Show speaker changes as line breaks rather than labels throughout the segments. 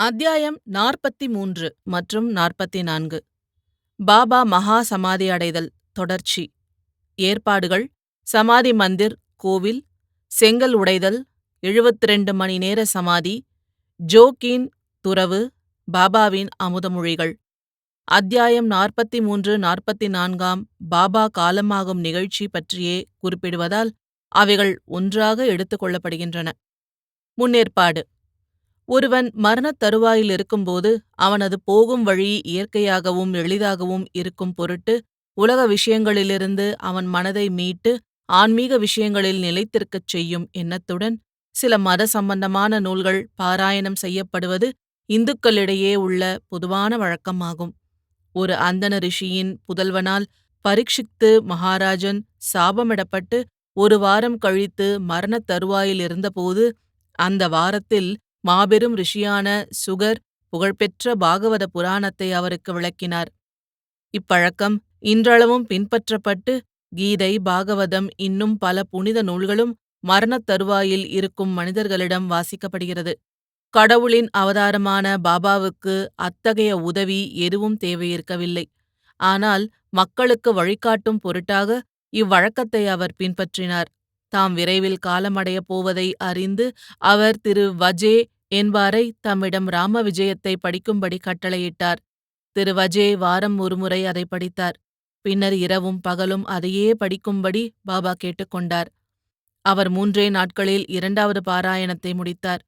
அத்தியாயம் நாற்பத்தி மூன்று மற்றும் நாற்பத்தி நான்கு பாபா மகா சமாதி அடைதல் தொடர்ச்சி. ஏற்பாடுகள் சமாதி மந்திர் கோவில் செங்கல் உடைதல் எழுபத்திரண்டு மணி நேர சமாதி ஜோகீன் துறவு பாபாவின் அமுதமொழிகள். அத்தியாயம் நாற்பத்தி மூன்று நாற்பத்தி நான்காம் பாபா காலமாகும் நிகழ்ச்சி பற்றியே குறிப்பிடுவதால் அவைகள் ஒன்றாக எடுத்துக்கொள்ளப்படுகின்றன முன்னேற்பாடு. ஒருவன் மரணத் தருவாயில் இருக்கும்போது அவனது போகும் வழி இயற்கையாகவும் எளிதாகவும் இருக்கும் பொருட்டு உலக விஷயங்களிலிருந்து அவன் மனதை மீட்டு ஆன்மீக விஷயங்களில் நிலைத்திருக்கச் செய்யும் எண்ணத்துடன் சில மத சம்பந்தமான நூல்கள் பாராயணம் செய்யப்படுவது இந்துக்களிடையே உள்ள பொதுவான வழக்கமாகும். ஒரு அந்தன ரிஷியின் புதல்வனால் பரீட்சித்து மகாராஜன் சாபமிடப்பட்டு ஒரு வாரம் கழித்து மரணத் தருவாயில் இருந்தபோது அந்த வாரத்தில் மாபெரும் ரிஷியான சுகர் புகழ்பெற்ற பாகவத புராணத்தை அவருக்கு விளக்கினார். இப்பழக்கம் இன்றளவும் பின்பற்றப்பட்டு கீதை பாகவதம் இன்னும் பல புனித நூல்களும் மரணத் தருவாயில் இருக்கும் மனிதர்களிடம் வாசிக்கப்படுகிறது. கடவுளின் அவதாரமான பாபாவுக்கு அத்தகைய உதவி எதுவும் தேவையிருக்கவில்லை. ஆனால் மக்களுக்கு வழிகாட்டும் பொருட்டாக இவ்வழக்கத்தை அவர் பின்பற்றினார். தாம் விரைவில் காலமடையப் போவதை அறிந்து அவர் திரு. வஜே என்பாரை தம்மிடம் ராம விஜயத்தை படிக்கும்படி கட்டளையிட்டார். திரு. வஜே வாரம் ஒருமுறை அதை படித்தார். பின்னர் இரவும் பகலும் அதையே படிக்கும்படி பாபா கேட்டுக்கொண்டார் அவர் மூன்றே நாட்களில் இரண்டாவது பாராயணத்தை முடித்தார்.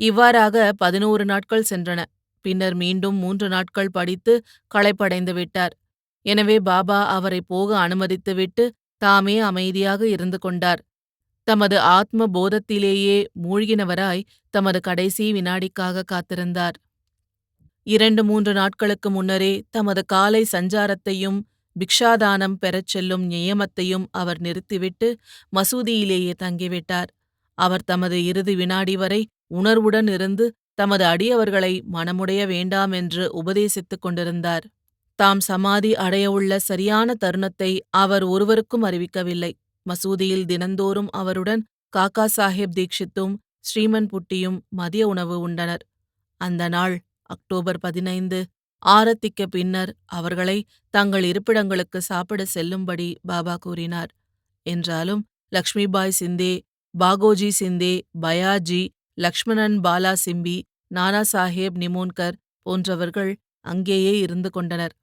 இவ்வாறாக பதினோரு நாட்கள் சென்றன. பின்னர் மீண்டும் மூன்று நாட்கள் படித்து களைப்படைந்து விட்டார். எனவே பாபா அவரை போக அனுமதித்துவிட்டு தாமே அமைதியாக இருந்து கொண்டார். தமது ஆத்ம போதத்திலேயே மூழ்கினவராய் தமது கடைசி வினாடிக்காக காத்திருந்தார். இரண்டு மூன்று நாட்களுக்கு முன்னரே தமது காலை சஞ்சாரத்தையும் பிக்ஷாதானம் பெறச் செல்லும் நியமத்தையும் அவர் நிறுத்திவிட்டு மசூதியிலேயே தங்கிவிட்டார். அவர் தமது இறுதி வினாடி வரை உணர்வுடன் இருந்து தமது அடியவர்களை மனமுடைய வேண்டாம் என்று உபதேசித்துக் கொண்டிருந்தார். தாம் சமாதி அடையவுள்ள சரியான தருணத்தை அவர் ஒருவருக்கும் அறிவிக்கவில்லை. மசூதியில் தினந்தோறும் அவருடன் காக்கா சாஹேப் தீக்ஷித்தும் ஸ்ரீமன் புட்டியும் மதிய உணவு உண்டனர். அந்த நாள் அக்டோபர் பதினைந்து ஆரத்திக்க பின்னர் அவர்களை தங்கள் இருப்பிடங்களுக்கு சாப்பிட செல்லும்படி பாபா கூறினார். என்றாலும் லக்ஷ்மிபாய் சிந்தே பாகோஜி சிந்தே பயாஜி லக்ஷ்மணன் பாலா சிம்பி நானா சாஹேப் நிமோன்கர் போன்றவர்கள் அங்கேயே இருந்து கொண்டனர்.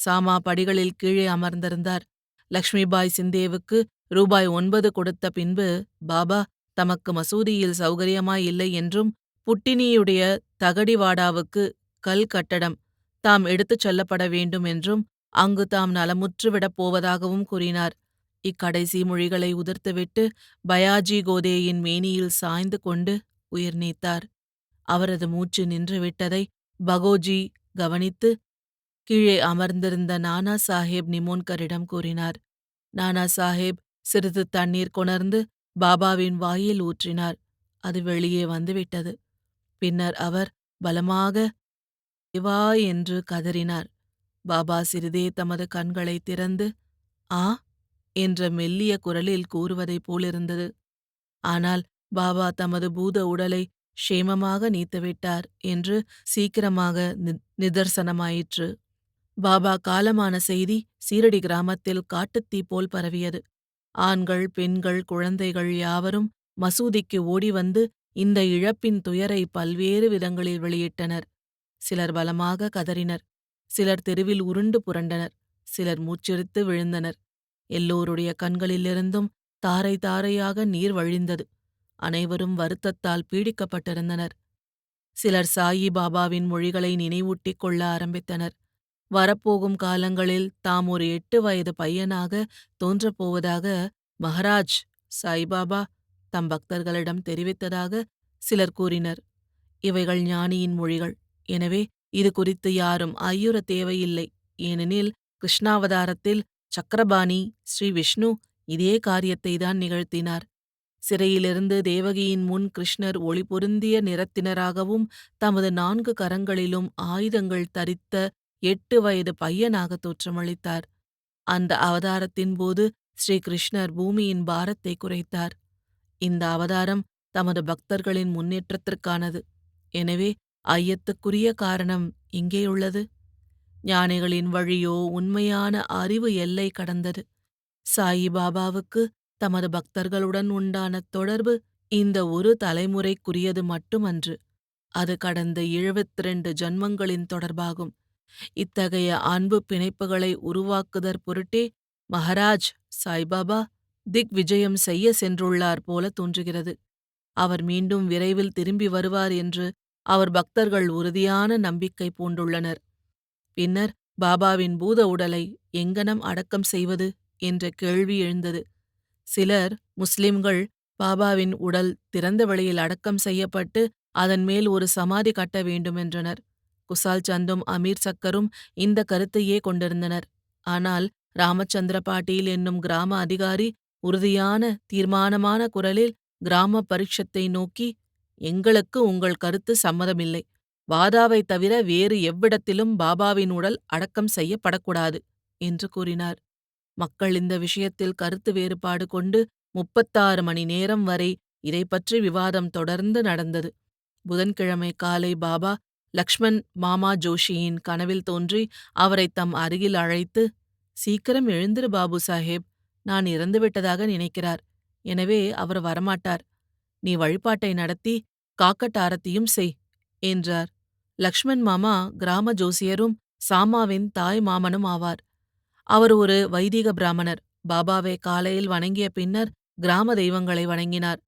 சாமா படிகளில் கீழே அமர்ந்திருந்தார். லக்ஷ்மிபாய் சிந்தேவுக்கு ரூபாய் ஒன்பது கொடுத்த பின்பு பாபா தமக்கு மசூதியில் சௌகரியமாயில்லை என்றும் புட்டினியுடைய தகடிவாடாவுக்கு கல் கட்டடம் தாம் எடுத்துச் செல்லப்பட வேண்டும் என்றும் அங்கு தாம் நலமுற்றுவிடப் போவதாகவும் கூறினார். இக்கடைசி மொழிகளை உதிர்த்துவிட்டு பயாஜி கோதேயின் மேனியில் சாய்ந்து கொண்டு உயிர் நீத்தார். அவரது மூச்சு நின்றுவிட்டதை பகோஜி கவனித்து கீழே அமர்ந்திருந்த நானா சாஹேப் நிமோன்கரிடம் கூறினார். நானா சாஹேப் சிறிது தண்ணீர் கொணர்ந்து பாபாவின் வாயில் ஊற்றினார். அது வெளியே வந்துவிட்டது. பின்னர் அவர் பலமாக தேவா என்று கதறினார். பாபா சிறிதே தமது கண்களை திறந்து ஆ என்ற மெல்லிய குரலில் கூறுவதைப் போலிருந்தது. ஆனால் பாபா தமது பூத உடலை க்ஷேமமாக நீத்துவிட்டார் என்று சீக்கிரமாக நிதர்சனமாயிற்று. பாபா காலமான செய்தி சீரடி கிராமத்தில் காட்டுத்தீ போல் பரவியது. ஆண்கள் பெண்கள் குழந்தைகள் யாவரும் மசூதிக்கு ஓடி வந்து இந்த இழப்பின் துயரை பல்வேறு விதங்களில் வெளியிட்டனர். சிலர் பலமாக கதறினர். சிலர் தெருவில் உருண்டு புரண்டனர். சிலர் மூச்சிருத்து விழுந்தனர். எல்லோருடைய கண்களிலிருந்தும் தாரை தாரையாக நீர் வழிந்தது. அனைவரும் வருத்தத்தால் பீடிக்கப்பட்டிருந்தனர். சிலர் சாயி பாபாவின் மொழிகளை நினைவூட்டிக் கொள்ள ஆரம்பித்தனர். வரப்போகும் காலங்களில் தாம் ஒரு எட்டு வயது பையனாக தோன்றப்போவதாக மகராஜ் சாய்பாபா தம் பக்தர்களிடம் தெரிவித்ததாக சிலர் கூறினர். இவைகள் ஞானியின் மொழிகள். எனவே இது குறித்து யாரும் ஐயுற தேவையில்லை. ஏனெனில் கிருஷ்ணாவதாரத்தில் சக்கரபாணி ஸ்ரீ விஷ்ணு இதே காரியத்தை தான் நிகழ்த்தினார். சிறையிலிருந்து தேவகியின் முன் கிருஷ்ணர் ஒளி பொருந்திய நிறத்தினராகவும் தமது நான்கு கரங்களிலும் ஆயுதங்கள் தரித்த எட்டு வயது பையனாக தோற்றமளித்தார். அந்த அவதாரத்தின் போது ஸ்ரீகிருஷ்ணர் பூமியின் பாரத்தை குறைத்தார். இந்த அவதாரம் தமது பக்தர்களின் முன்னேற்றத்திற்கானது. எனவே ஐயத்துக்குரிய காரணம் இங்கேயுள்ளது. ஞானிகளின் வழியோ உண்மையான அறிவு எல்லை கடந்தது. சாயிபாபாவுக்கு தமது பக்தர்களுடன் உண்டான தொடர்பு இந்த ஒரு தலைமுறைக்குரியது மட்டுமன்று. அது கடந்த எழுபத்திரண்டு ஜன்மங்களின் தொடர்பாகும். இத்தகைய அன்பு பிணைப்புகளை உருவாக்குதற் பொருட்டே மகாராஜ் சாய்பாபா திக் விஜயம் செய்ய சென்றுள்ளார் போல தோன்றுகிறது. அவர் மீண்டும் விரைவில் திரும்பி வருவார் என்று அவர் பக்தர்கள் உறுதியான நம்பிக்கை பூண்டுள்ளனர். பின்னர் பாபாவின் பூத உடலை எங்கனம் அடக்கம் செய்வது என்ற கேள்வி எழுந்தது. சிலர் முஸ்லிம்கள் பாபாவின் உடல் திறந்த வெளியில் அடக்கம் செய்யப்பட்டு அதன் மேல் ஒரு சமாதி கட்ட வேண்டுமென்றனர். குசால் சந்தும் அமீர் சக்கரும் இந்த கருத்தையே கொண்டிருந்தனர். ஆனால் ராமச்சந்திர பாட்டீல் என்னும் கிராம அதிகாரி உறுதியான தீர்மானமான குரலில் கிராம பரிஷத்தை நோக்கி எங்களுக்கு உங்கள் கருத்து சம்மதமில்லை. வாதாவை தவிர வேறு எவ்விடத்திலும் பாபாவின் உடல் அடக்கம் செய்யப்படக்கூடாது என்று கூறினார். மக்கள் இந்த விஷயத்தில் கருத்து வேறுபாடு கொண்டு முப்பத்தாறு மணி நேரம் வரை இதை பற்றி விவாதம் தொடர்ந்து நடந்தது. புதன்கிழமை காலை பாபா லக்ஷ்மண் மாமா ஜோஷியின் கனவில் தோன்றி அவரை தம் அருகில் அழைத்து சீக்கிரம் எழுந்திரு பாபு சாஹேப் நான் இறந்துவிட்டதாக நினைக்கிறார். எனவே அவர் வரமாட்டார். நீ வழிபாட்டை நடத்தி காக்கட்டாரத்தியும் செய் என்றார். லக்ஷ்மண் மாமா கிராம ஜோசியரும் சாமாவின் தாய் மாமனும் ஆவார். அவர் ஒரு வைதிக பிராமணர். பாபாவை காலையில் வணங்கிய பின்னர் கிராம தெய்வங்களை வணங்கினார்.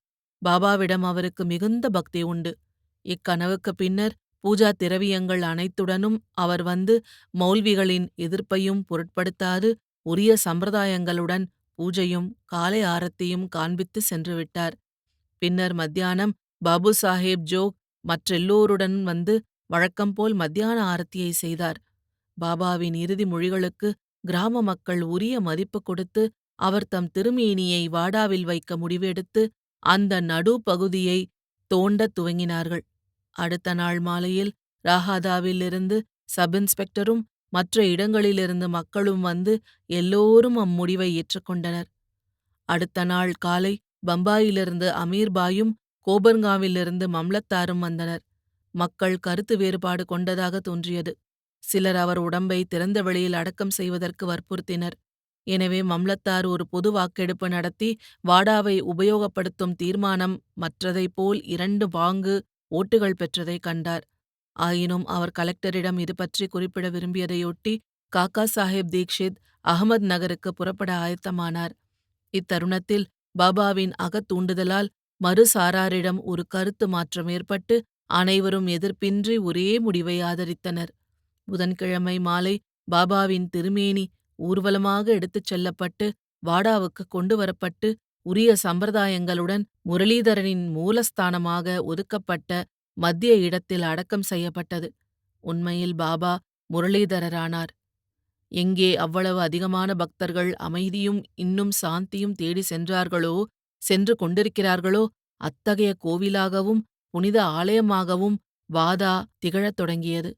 பாபாவிடம் அவருக்கு மிகுந்த பக்தி உண்டு. இக்கனவுக்கு பின்னர் பூஜா திரவியங்கள் அனைத்துடனும் அவர் வந்து மௌல்விகளின் எதிர்ப்பையும் பொருட்படுத்தாது உரிய சம்பிரதாயங்களுடன் பூஜையும் காலை ஆரத்தியும் காண்பித்து சென்றுவிட்டார் பின்னர் மத்தியானம் பாபு சாஹேப் ஜோக் மற்றெல்லோருடன் வந்து வழக்கம்போல் மத்தியான ஆரத்தியை செய்தார். பாபாவின் இறுதி மொழிகளுக்கு கிராம மக்கள் உரிய மதிப்பு கொடுத்து அவர் தம் திருமேனியை வாடாவில் வைக்க முடிவெடுத்து அந்த நடு பகுதியை தோண்டத் துவங்கினார்கள். அடுத்த நாள் மாலையில் ராஹாதாவிலிருந்து சப் இன்ஸ்பெக்டரும் மற்ற இடங்களிலிருந்து மக்களும் வந்து எல்லோரும் அம்முடிவை ஏற்றுக்கொண்டனர். அடுத்த நாள் காலை பம்பாயிலிருந்து அமீர்பாயும் கோபர்காவிலிருந்து மம்லத்தாரும் வந்தனர். மக்கள் கருத்து வேறுபாடு கொண்டதாக தோன்றியது. சிலர் அவர் உடம்பை திறந்த வெளியில் அடக்கம் செய்வதற்கு வற்புறுத்தினர். எனவே மம்லத்தார் ஒரு பொது வாக்கெடுப்பு நடத்தி வாடாவை உபயோகப்படுத்தும் தீர்மானம் மற்றதைப் போல் இரண்டு பாங்கு ஓட்டுகள் பெற்றதை கண்டார். ஆயினும் அவர் கலெக்டரிடம் இது பற்றி குறிப்பிட விரும்பியதையொட்டி காக்கா சாஹேப் தீக்ஷித் அகமது நகருக்கு புறப்பட ஆயத்தமானார். இத்தருணத்தில் பாபாவின் அகத்தூண்டுதலால் மறுசாராரிடம் ஒரு கருத்து மாற்றம் ஏற்பட்டு அனைவரும் எதிர்ப்பின்றி ஒரே முடிவை ஆதரித்தனர். புதன்கிழமை மாலை பாபாவின் திருமேனி ஊர்வலமாக எடுத்துச் செல்லப்பட்டு வாடாவுக்கு கொண்டு வரப்பட்டு உரிய சம்பிரதாயங்களுடன் முரளீதரனின் மூலஸ்தானமாக ஒதுக்கப்பட்ட மத்திய இடத்தில் அடக்கம் செய்யப்பட்டது. உண்மையில் பாபா முரளீதரரானார். எங்கே அவ்வளவு அதிகமான பக்தர்கள் அமைதியும் இன்னும் சாந்தியும் தேடி சென்றார்களோ சென்று கொண்டிருக்கிறார்களோ அத்தகைய கோவிலாகவும் புனித ஆலயமாகவும் வாதா திகழத் தொடங்கியது.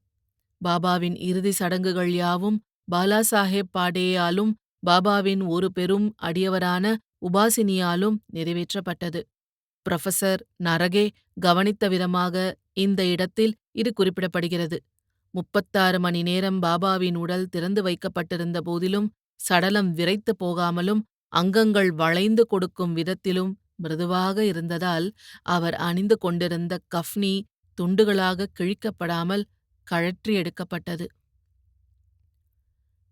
பாபாவின் இறுதி சடங்குகள் யாவும் பாலாசாஹேப் பாடேயாலும் பாபாவின் ஒரு பெரும் அடியவரான உபாசினியாலும் நிறைவேற்றப்பட்டது. புரொஃபசர் நரகே கவனித்த விதமாக இந்த இடத்தில் இது குறிப்பிடப்படுகிறது. முப்பத்தாறு மணி நேரம் பாபாவின் உடல் திறந்து வைக்கப்பட்டிருந்த போதிலும் சடலம் விரைத்து போகாமலும் அங்கங்கள் வளைந்து கொடுக்கும் விதத்திலும் மிருதுவாக இருந்ததால் அவர் அணிந்து கொண்டிருந்த கஃப்னி துண்டுகளாக கிழிக்கப்படாமல் கழற்றி எடுக்கப்பட்டது.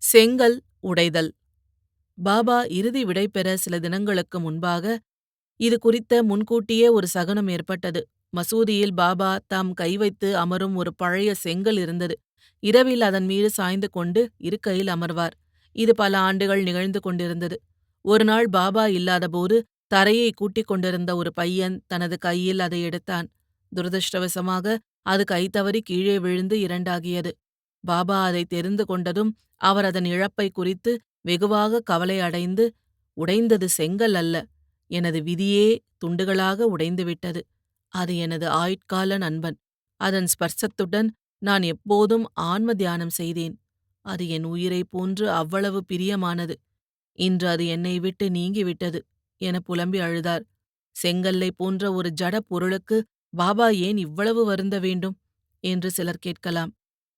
செங்கல் உடைதல். பாபா இறுதி விடைபெற சில தினங்களுக்கு முன்பாக இது குறித்த முன்கூட்டியே ஒரு சகனம் ஏற்பட்டது. மசூதியில் பாபா தாம் கை வைத்து அமரும் ஒரு பழைய செங்கல் இருந்தது. இரவில் அதன் மீது சாய்ந்து கொண்டு இருக்கையில் அமர்வார். இது பல ஆண்டுகள் நிகழ்ந்து கொண்டிருந்தது. ஒரு நாள் பாபா இல்லாதபோது தரையை கூட்டிக் கொண்டிருந்த ஒரு பையன் தனது கையில் அதை எடுத்தான். துரதிருஷ்டவசமாக அது கை தவறி கீழே விழுந்து இரண்டாகியது. பாபா அதை தெரிந்து கொண்டதும் அவர் அதன் இழப்பை குறித்து வெகுவாக கவலையடைந்து உடைந்தது செங்கல் அல்ல. எனது விதியே துண்டுகளாக உடைந்துவிட்டது அது எனது ஆயுட்கால நண்பன். அதன் ஸ்பர்சத்துடன் நான் எப்போதும் ஆன்ம தியானம் செய்தேன். அது என் உயிரைப் போன்று அவ்வளவு பிரியமானது. இன்று அது என்னை விட்டு நீங்கிவிட்டது என புலம்பி அழுதார். செங்கல்லை போன்ற ஒரு ஜட பொருளுக்கு பாபா ஏன் இவ்வளவு வருந்த வேண்டும்? என்று சிலர் கேட்கலாம்.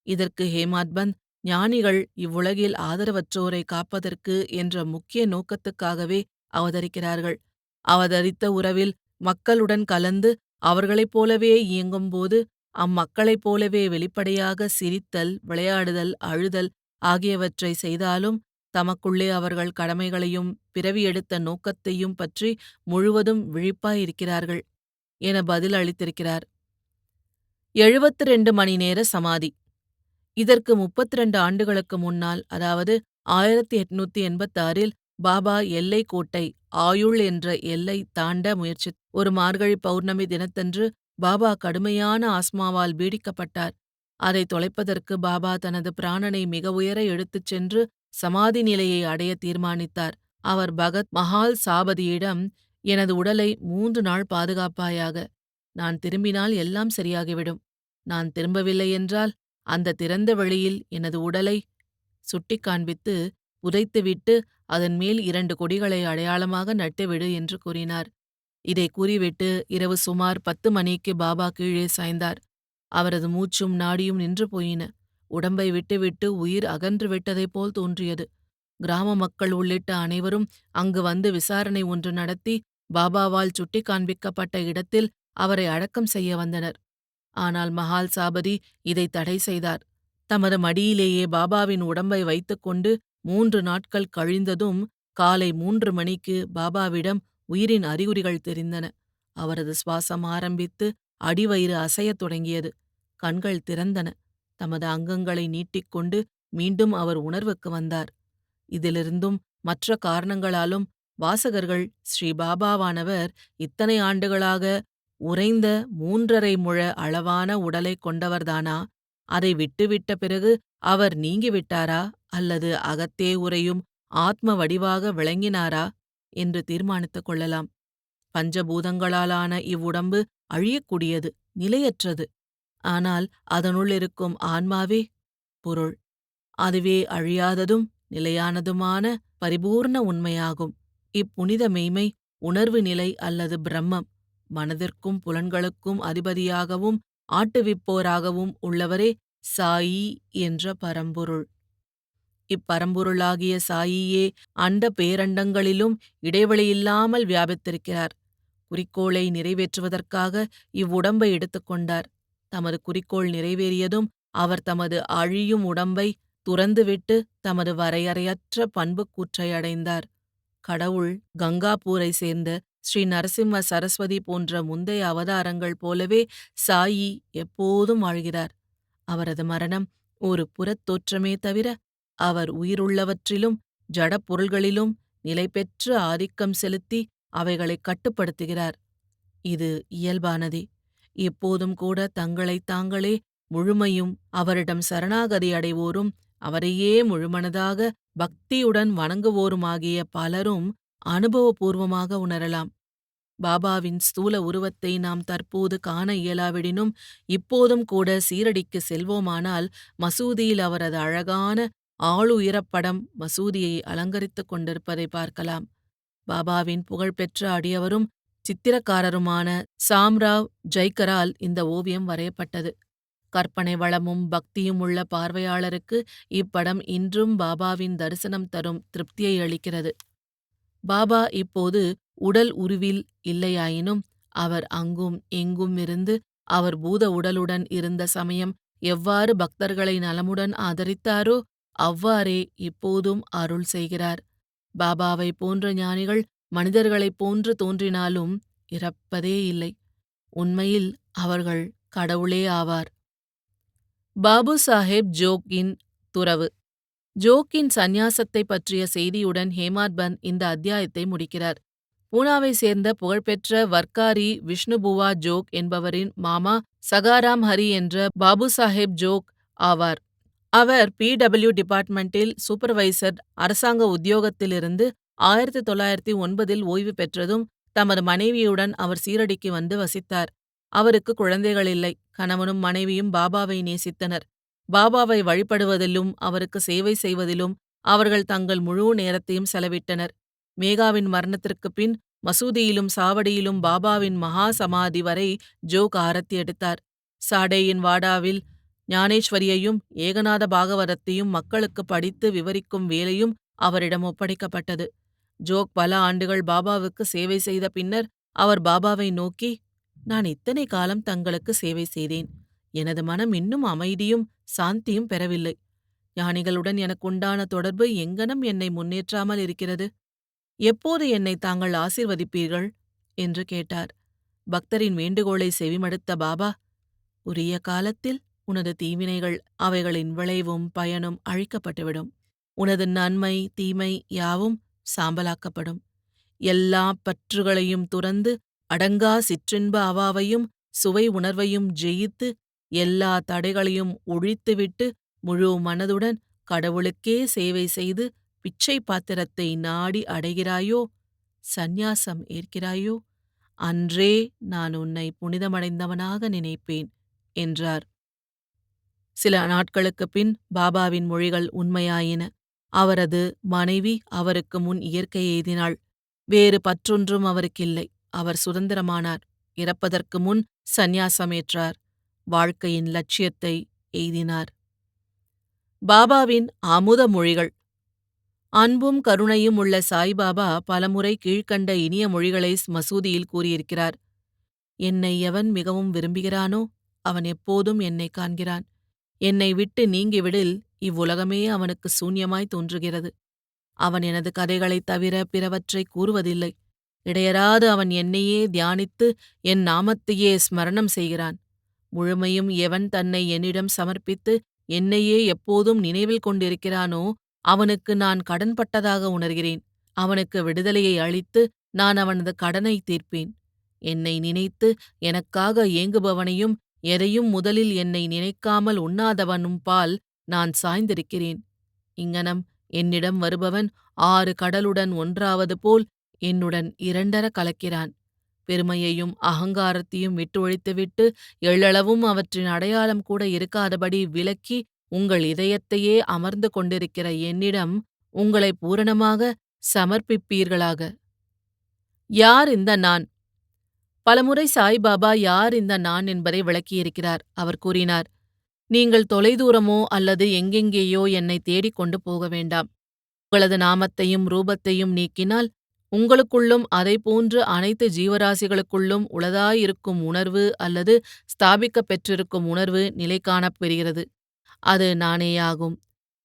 இதற்கு ஹேமாத்பந்த் ஞானிகள் இவ்வுலகில் ஆதரவற்றோரை காப்பதற்கு என்ற முக்கிய நோக்கத்துக்காகவே அவதரிக்கிறார்கள். அவதரித்த உறவில் மக்களுடன் கலந்து அவர்களைப் போலவே இயங்கும்போது அம்மக்களைப் போலவே வெளிப்படையாக சிரித்தல் விளையாடுதல் அழுதல் ஆகியவற்றை செய்தாலும் தமக்குள்ளே அவர்கள் கடமைகளையும் பிறவி எடுத்த நோக்கத்தையும் பற்றி முழுவதும் விழிப்பாயிருக்கிறார்கள். என பதில் அளித்திருக்கிறார் எழுபத்து ரெண்டு மணி நேர சமாதி. இதற்கு முப்பத்திரண்டு ஆண்டுகளுக்கு முன்னால் அதாவது ஆயிரத்தி எட்நூத்தி எண்பத்தாறில் பாபா எல்லை கோட்டை ஆயுள் என்ற எல்லை தாண்ட முயற்சி ஒரு மார்கழி பௌர்ணமி தினத்தன்று பாபா கடுமையான ஆஸ்மாவால் பீடிக்கப்பட்டார். அதை தொலைப்பதற்கு பாபா தனது பிராணனை மிக உயர எடுத்துச் சென்று சமாதி நிலையை அடைய தீர்மானித்தார். அவர் பகத் மஹால் சாபதியிடம் எனது உடலை மூன்று நாள் பாதுகாப்பாயாக. நான் திரும்பினால் எல்லாம் சரியாகிவிடும். நான் திரும்பவில்லை என்றால் அந்த திறந்த வெளியில் எனது உடலை சுட்டிக் காண்பித்து புதைத்துவிட்டு அதன் மேல் இரண்டு கொடிகளை அடையாளமாக நட்டுவிடு என்று கூறினார். இதை கூறிவிட்டு இரவு சுமார் பத்து மணிக்கு பாபா கீழே சாய்ந்தார். அவரது மூச்சும் நாடியும் நின்று போயின. உடம்பை விட்டுவிட்டு உயிர் அகன்று விட்டதைப் போல் தோன்றியது. கிராம மக்கள் உள்ளிட்ட அனைவரும் அங்கு வந்து விசாரணை ஒன்று நடத்தி பாபாவால் சுட்டி காண்பிக்கப்பட்ட இடத்தில் அவரை அடக்கம் செய்ய வந்தனர். ஆனால் மஹால் சாபதி இதை தடை செய்தார். தமது மடியிலேயே பாபாவின் உடம்பை வைத்துக்கொண்டு மூன்று நாட்கள் கழிந்ததும் காலை மூன்று மணிக்கு பாபாவிடம் உயிரின் அறிகுறிகள் தெரிந்தன. அவரது சுவாசம் ஆரம்பித்து அடிவயிறு அசையத் தொடங்கியது. கண்கள் திறந்தன. தமது அங்கங்களை நீட்டிக்கொண்டு மீண்டும் அவர் உணர்வுக்கு வந்தார். இதிலிருந்தும் மற்ற காரணங்களாலும் வாசகர்கள் ஸ்ரீ பாபாவானவர் இத்தனை ஆண்டுகளாக உறைந்த மூன்றரை முழ அளவான உடலை கொண்டவர்தானா? அதை விட்டுவிட்ட பிறகு அவர் நீங்கிவிட்டாரா? அல்லது அகத்தே உறையும் ஆத்ம வடிவாக விளங்கினாரா? என்று தீர்மானித்துக் கொள்ளலாம். பஞ்சபூதங்களாலான இவ்வுடம்பு அழியக்கூடியது நிலையற்றது. ஆனால் அதனுள் இருக்கும் ஆன்மாவே பொருள். அதுவே அழியாததும் நிலையானதுமான பரிபூர்ண உண்மையாகும். இப்புனித மெய்மை உணர்வு நிலை அல்லது பிரம்மம். மனதிற்கும் புலன்களுக்கும் அதிபதியாகவும் ஆட்டுவிப்போராகவும் உள்ளவரே சாயி என்ற பரம்பொருள். இப்பரம்பொருளாகிய சாயியே அண்ட பேரண்டங்களிலும் இடைவெளியில்லாமல் வியாபித்திருக்கிறார். குறிக்கோளை நிறைவேற்றுவதற்காக இவ்வுடம்பை எடுத்துக்கொண்டார் தமது குறிக்கோள் நிறைவேறியதும் அவர் தமது அழியும் உடம்பை துறந்துவிட்டு தமது வரையறையற்ற பண்புக்கூற்றை அடைந்தார். கடவுள் கங்காபூரை சேர்ந்த ஸ்ரீ நரசிம்ம சரஸ்வதி போன்ற முந்தைய அவதாரங்கள் போலவே சாயி எப்போதும் வாழ்கிறார். அவரது மரணம் ஒரு புறத்தோற்றமே தவிர அவர் உயிருள்ளவற்றிலும் ஜடப் பொருள்களிலும் ஆதிக்கம் செலுத்தி அவைகளைக் கட்டுப்படுத்துகிறார். இது இயல்பானதே. எப்போதும் கூட தங்களைத் தாங்களே முழுமையும் அவரிடம் சரணாகதி அடைவோரும் அவரையே முழுமனதாக பக்தியுடன் வணங்குவோருமாகிய பலரும் அனுபவபூர்வமாக உணரலாம். பாபாவின் ஸ்தூல உருவத்தை நாம் தற்போது காண இயலாவிடினும் இப்போதும் கூட சீரடிக்கு செல்வோமானால் மசூதியில் அவரது அழகான ஆளுயரப்படம் மசூதியை அலங்கரித்துக் கொண்டிருப்பதை பார்க்கலாம். பாபாவின் புகழ்பெற்ற அடியவரும் சித்திரக்காரருமான சாம்ராவ் ஜைக்கரால் இந்த ஓவியம் வரையப்பட்டது. கற்பனை வளமும் பக்தியும் உள்ள பார்வையாளருக்கு இப்படம் இன்றும் பாபாவின் தரிசனம் தரும் திருப்தியை அளிக்கிறது. பாபா இப்போது உடல் உருவில் இல்லையாயினும் அவர் அங்கும் எங்கும் இருந்து அவர் பூத உடலுடன் இருந்த சமயம் எவ்வாறு பக்தர்களை நலமுடன் ஆதரித்தாரோ அவ்வாறே இப்போதும் அருள் செய்கிறார். பாபாவை போன்ற ஞானிகள் மனிதர்களைப் போன்று தோன்றினாலும் இறப்பதே இல்லை. உண்மையில் அவர்கள் கடவுளே ஆவார். பாபு சாஹேப் ஜோக்கின் துறவு. ஜோக்கின் சந்நியாசத்தை பற்றிய செய்தியுடன் ஹேமாத் பந்த் இந்த அத்தியாயத்தை முடிக்கிறார். பூனாவை சேர்ந்த புகழ்பெற்ற வர்க்காரி விஷ்ணுபுவா ஜோக் என்பவரின் மாமா சகாராம் ஹரி என்ற பாபு சாஹேப் ஜோக் ஆவார். அவர் பிடபிள்யூ டிபார்ட்மெண்டில் சூப்பர்வைசர் அரசாங்க உத்தியோகத்திலிருந்து ஆயிரத்தி தொள்ளாயிரத்தி ஒன்பதில் ஓய்வு பெற்றதும் தமது மனைவியுடன் அவர் சீரடிக்கு வந்து வசித்தார். அவருக்கு குழந்தைகள் இல்லை. கணவனும் மனைவியும் பாபாவை நேசித்தனர். பாபாவை வழிபடுவதிலும் அவருக்கு சேவை செய்வதிலும் அவர்கள் தங்கள் முழு நேரத்தையும் செலவிட்டனர். மேகாவின் மரணத்திற்குப் பின் மசூதியிலும் சாவடியிலும் பாபாவின் மகா சமாதி வரை ஜோக் ஆரத்தி எடுத்தார். சாடேயின் வாடாவில் ஞானேஸ்வரியையும் ஏகநாத பாகவதத்தையும் மக்களுக்கு படித்து விவரிக்கும் வேலையும் அவரிடம் ஒப்படைக்கப்பட்டது. ஜோக் பல ஆண்டுகள் பாபாவுக்கு சேவை செய்த பின்னர் அவர் பாபாவை நோக்கி நான் இத்தனை காலம் தங்களுக்கு சேவை செய்தேன். எனது மனம் இன்னும் அமைதியும் சாந்தியும் பெறவில்லை. ஞானிகளுடன் எனக்குண்டான தொடர்பு எங்கனம் என்னை முன்னேற்றாமல் இருக்கிறது? எப்போது என்னை தாங்கள் ஆசிர்வதிப்பீர்கள்? என்று கேட்டார். பக்தரின் வேண்டுகோளை செவிமடுத்த பாபா உரிய காலத்தில் உனது தீவினைகள் அவைகளின் விளைவும் பயனும் அழிக்கப்பட்டுவிடும். உனது நன்மை தீமை யாவும் சாம்பலாக்கப்படும். எல்லா பற்றுகளையும் துறந்து அடங்கா சிற்றின்ப அவாவையும் சுவை உணர்வையும் ஜெயித்து எல்லா தடைகளையும் ஒழித்துவிட்டு முழு மனதுடன் கடவுளுக்கே சேவை செய்து பிச்சை பாத்திரத்தை நாடி அடைகிறாயோ? சந்நியாசம் ஏற்கிறாயோ? அன்றே நான் உன்னை புனிதமடைந்தவனாக நினைப்பேன் என்றார். சில நாட்களுக்குப் பின் பாபாவின் மொழிகள் உண்மையாயின. அவரது மனைவி அவருக்கு முன் இயற்கை எய்தினாள். வேறு பற்றொன்றும் அவருக்கில்லை. அவர் சுதந்திரமானார். இறப்பதற்கு முன் சந்நியாசமேற்றார். வாழ்க்கையின் லட்சியத்தை எய்தினார். பாபாவின் அமுத மொழிகள். அன்பும் கருணையும் உள்ள சாய்பாபா பலமுறை கீழ்க்கண்ட இனிய மொழிகளை மசூதியில் கூறியிருக்கிறார். என்னை எவன் மிகவும் விரும்புகிறானோ அவன் எப்போதும் என்னை காண்கிறான். என்னை விட்டு நீங்கிவிடில் இவ்வுலகமே அவனுக்கு சூன்யமாய் தோன்றுகிறது. அவன் எனது கதைகளைத் தவிர பிறவற்றை கூறுவதில்லை. இடையராது அவன் என்னையே தியானித்து என் நாமத்தையே ஸ்மரணம் செய்கிறான். முழுமையும் எவன் தன்னை என்னிடம் சமர்ப்பித்து என்னையே எப்போதும் நினைவில் கொண்டிருக்கிறானோ அவனுக்கு நான் கடன்பட்டதாக உணர்கிறேன். அவனுக்கு விடுதலையை அளித்து நான் அவனது கடனை தீர்ப்பேன். என்னை நினைத்து எனக்காக ஏங்குபவனையும் எதையும் முதலில் என்னை நினைக்காமல் உண்ணாதவனும் பால் நான் சாய்ந்திருக்கிறேன். இங்ஙனம் என்னிடம் வருபவன் ஆறு கடலுடன் ஒன்றாவது போல் என்னுடன் இரண்டர கலக்கிறான். பெருமையையும் அகங்காரத்தையும் விட்டு ஒழித்துவிட்டு எள்ளளவும் அவற்றின் அடையாளம் கூட இருக்காதபடி விலக்கி உங்கள் இதயத்தையே அமர்ந்து கொண்டிருக்கிற என்னிடம் உங்களை பூரணமாக சமர்ப்பிப்பீர்களாக. யார் இந்த நான்? பலமுறை சாய்பாபா யார் இந்த நான் என்பதை விளக்கியிருக்கிறார். அவர் கூறினார் நீங்கள் தொலைதூரமோ அல்லது எங்கெங்கேயோ என்னை தேடிக் கொண்டு போக வேண்டாம். உங்களது நாமத்தையும் ரூபத்தையும் நீக்கினால் உங்களுக்குள்ளும் அதைப்போன்று போன்று அனைத்து ஜீவராசிகளுக்குள்ளும் உளதாயிருக்கும் உணர்வு அல்லது ஸ்தாபிக்கப் பெற்றிருக்கும் உணர்வு நிலை காணப் பெறுகிறது அது நானேயாகும்.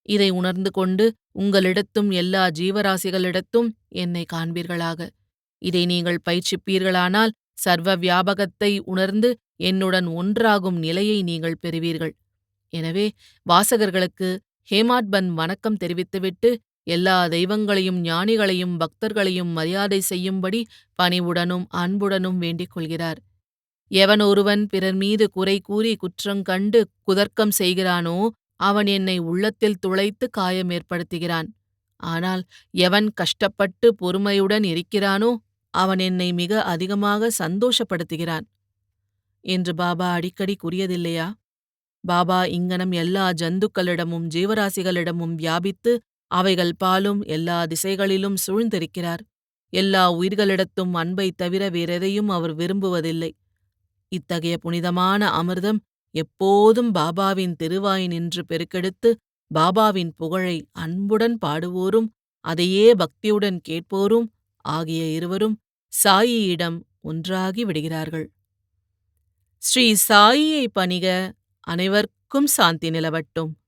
இதை உணர்ந்து கொண்டு உங்களிடத்தும் எல்லா ஜீவராசிகளிடத்தும் என்னை காண்பீர்களாக. இதை நீங்கள் பயிற்சிப்பீர்களானால் சர்வ வியாபகத்தை உணர்ந்து என்னுடன் ஒன்றாகும் நிலையை நீங்கள் பெறுவீர்கள். எனவே வாசகர்களுக்கு ஹேமாட்பன் வணக்கம் தெரிவித்துவிட்டு எல்லா தெய்வங்களையும் ஞானிகளையும் பக்தர்களையும் மரியாதை செய்யும்படி பணிவுடனும் அன்புடனும் வேண்டிக் கொள்கிறார். எவன் ஒருவன் பிறர் மீது குறை கூறி குற்றங்கண்டு குதர்க்கம் செய்கிறானோ அவன் என்னை உள்ளத்தில் துளைத்து காயம் ஏற்படுத்துகிறான். ஆனால் எவன் கஷ்டப்பட்டு பொறுமையுடன் இருக்கிறானோ அவன் என்னை மிக அதிகமாக சந்தோஷப்படுத்துகிறான். என்று பாபா அடிக்கடி கூறியதில்லையா? பாபா இங்கனம் எல்லா ஜந்துக்களிடமும் ஜீவராசிகளிடமும் வியாபித்து அவைகள் பாலும் எல்லா திசைகளிலும் சூழ்ந்திருக்கிறார். எல்லா உயிர்களிடத்தும் அன்பைத் தவிர வேறெதையும் அவர் விரும்புவதில்லை. இத்தகைய புனிதமான அமிர்தம் எப்போதும் பாபாவின் திருவாய் நின்று பெருக்கெடுத்து பாபாவின் புகழை அன்புடன் பாடுவோரும் அதையே பக்தியுடன் கேட்போரும் ஆகிய இருவரும் சாயியிடம் ஒன்றாகி விடுகிறார்கள். ஸ்ரீ சாயியை பணிக அனைவர்க்கும் சாந்தி நிலவட்டும்.